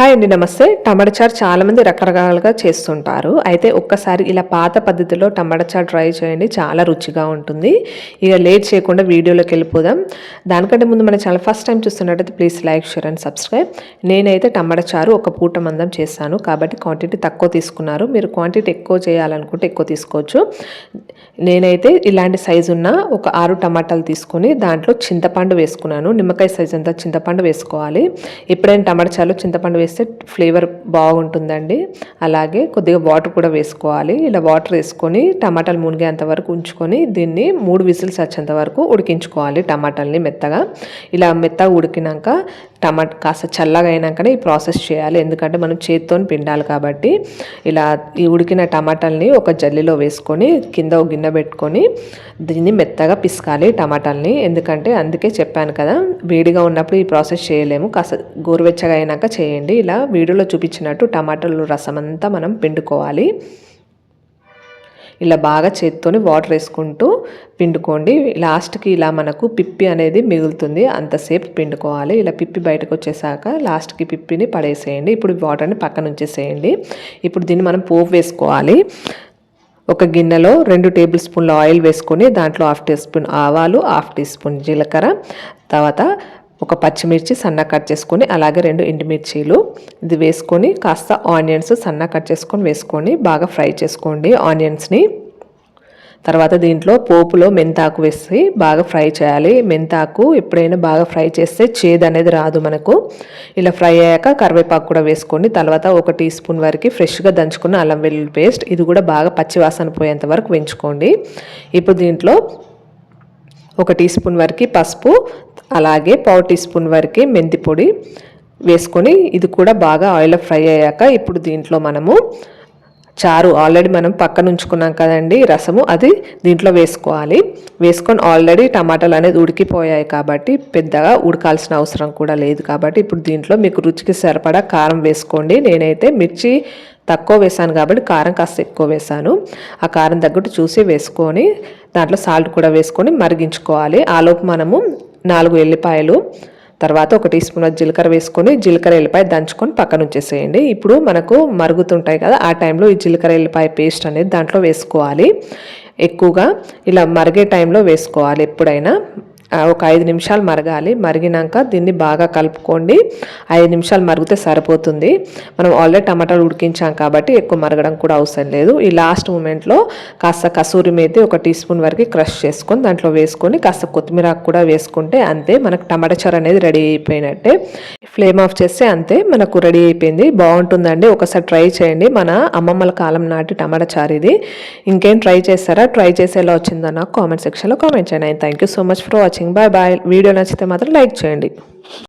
Hi అండి నమస్తే. టమాటా చారు చాలామంది రకరకాలుగా చేస్తుంటారు. అయితే ఒక్కసారి ఇలా పాత పద్ధతిలో టమాటా చారు ట్రై చేయండి. చాలా రుచిగా ఉంటుంది. ఇక లేట్ చేయకుండా వీడియోలోకి వెళ్ళిపోదాం. దానికంటే ముందు మన ఛానల్ ఫస్ట్ టైం చూస్తున్నట్టయితే please like share and subscribe. నేనైతే టమాటా చారు ఒక పూట మందం చేస్తాను కాబట్టి క్వాంటిటీ తక్కువ తీసుకున్నారు. మీరు క్వాంటిటీ ఎక్కువ చేయాలనుకుంటే ఎక్కువ తీసుకోవచ్చు. నేనైతే ఇలాంటి సైజు ఉన్న ఒక ఆరు టమాటాలు తీసుకొని దాంట్లో చింతపండు వేసుకున్నాను. నిమ్మకాయ సైజ్ అంతా చింతపండు వేసుకోవాలి. ఎప్పుడైనా టమాటా చారులో చింతపండు వేస్తే ఫ్లేవర్ బాగుంటుందండి. అలాగే కొద్దిగా వాటర్ కూడా వేసుకోవాలి. ఇలా వాటర్ వేసుకొని టమాటాలు మునిగేంత వరకు ఉంచుకొని దీన్ని మూడు విజిల్స్ వచ్చేంత వరకు ఉడికించుకోవాలి టమాటాలని మెత్తగా. ఇలా మెత్తగా ఉడికినాక టమాటా కాస్త చల్లగా అయినాకనే ఈ ప్రాసెస్ చేయాలి. ఎందుకంటే మనం చేతితో పిండాలి కాబట్టి ఇలా ఈ ఉడికిన టమాటాలని ఒక జల్లిలో వేసుకొని కింద ఒక గిన్నె పెట్టుకొని దీన్ని మెత్తగా పిసకాలి టమాటాలని. ఎందుకంటే అందుకే చెప్పాను కదా వేడిగా ఉన్నప్పుడు ఈ ప్రాసెస్ చేయలేము. కాస్త గోరువెచ్చగా అయినాక చేయండి. ఇలా వీడియోలో చూపించినట్టు టమాటాలు రసం అంతా మనం పిండుకోవాలి. ఇలా బాగా చేత్తోని వాటర్ వేసుకుంటూ పిండుకోండి. లాస్ట్కి ఇలా మనకు పిప్పి అనేది మిగులుతుంది. అంతసేపు పిండుకోవాలి. ఇలా పిప్పి బయటకు వచ్చేసాక లాస్ట్కి పిప్పిని పడేసేయండి. ఇప్పుడు వాటర్ని పక్కన ఉంచేసేయండి. ఇప్పుడు దీన్ని మనం పోపు వేసుకోవాలి. ఒక గిన్నెలో రెండు టేబుల్ స్పూన్ల ఆయిల్ వేసుకొని దాంట్లో హాఫ్ టీ స్పూన్ ఆవాలు హాఫ్ టీ స్పూన్ జీలకర్ర తర్వాత ఒక పచ్చిమిర్చి సన్న కట్ చేసుకొని అలాగే రెండు ఎండుమిర్చీలు ఇది వేసుకొని కాస్త ఆనియన్స్ సన్న కట్ చేసుకొని వేసుకొని బాగా ఫ్రై చేసుకోండి ఆనియన్స్ని. తర్వాత దీంట్లో పోపులో మెంతాకు వేసి బాగా ఫ్రై చేయాలి. మెంతాకు ఎప్పుడైనా బాగా ఫ్రై చేస్తే చేదు అనేది రాదు మనకు. ఇలా ఫ్రై అయ్యాక కరివేపాకు కూడా వేసుకోండి. తర్వాత ఒక టీ స్పూన్ వరకు ఫ్రెష్గా దంచుకున్న అల్లం వెల్లుల్లి పేస్ట్ ఇది కూడా బాగా పచ్చివాసన పోయేంత వరకు వేయించుకోండి. ఇప్పుడు దీంట్లో ఒక టీ స్పూన్ వరకు పసుపు అలాగే పావు టీ స్పూన్ వరకు మెంతి పొడి వేసుకొని ఇది కూడా బాగా ఆయిల్ ఫ్రై అయ్యాక ఇప్పుడు దీంట్లో మనము చారు ఆల్రెడీ మనం పక్కన ఉంచుకున్నాం కదండి రసము అది దీంట్లో వేసుకోవాలి. వేసుకొని ఆల్రెడీ టమాటాలు అనేది ఉడికిపోయాయి కాబట్టి పెద్దగా ఉడకాల్సిన అవసరం కూడా లేదు కాబట్టి ఇప్పుడు దీంట్లో మీకు రుచికి సరిపడా కారం వేసుకోండి. నేనైతే మిర్చి తక్కువ వేసాను కాబట్టి కారం కాస్త ఎక్కువ వేసాను. ఆ కారం తగ్గట్టు చూసి వేసుకొని దాంట్లో సాల్ట్ కూడా వేసుకొని మరిగించుకోవాలి. ఆలోపు మనము నాలుగు ఎల్లిపాయలు తర్వాత ఒక టీ స్పూన్ జీలకర్ర వేసుకొని జీలకర్ర ఎల్లిపాయ దంచుకొని పక్కన ఉంచేసేయండి. ఇప్పుడు మనకు మరుగుతుంటాయి కదా ఆ టైంలో ఈ జీలకర్ర ఎల్లిపాయ పేస్ట్ అనేది దాంట్లో వేసుకోవాలి. ఎక్కువగా ఇలా మరిగే టైంలో వేసుకోవాలి ఎప్పుడైనా. ఒక ఐదు నిమిషాలు మరగాలి. మరిగినాక దీన్ని బాగా కలుపుకోండి. ఐదు నిమిషాలు మరిగితే సరిపోతుంది. మనం ఆల్రెడీ టమాటాలు ఉడికించాం కాబట్టి ఎక్కువ మరగడం కూడా అవసరం లేదు. ఈ లాస్ట్ మూమెంట్లో కాస్త కసూరి మేతి ఒక టీ స్పూన్ వరకు క్రష్ చేసుకొని దాంట్లో వేసుకొని కాస్త కొత్తిమీర కూడా వేసుకుంటే అంతే. మనకు టమాటా చారు అనేది రెడీ అయిపోయినట్టే. ఫ్లేమ్ ఆఫ్ చేస్తే అంతే. మనకు రెడీ అయిపోయింది. బాగుంటుందండి. ఒకసారి ట్రై చేయండి. మన అమ్మమ్మల కాలం నాటి టమాటా చారు ఇది. ఇంకేం ట్రై చేస్తారా? ట్రై చేసేలా వచ్చిందో నాకు కామెంట్ సెక్షన్లో కామెంట్ చేయండి. Thank you so much for watching watching. Bye bye. Video నచ్చితే మాత్రం లైక్ చేయండి.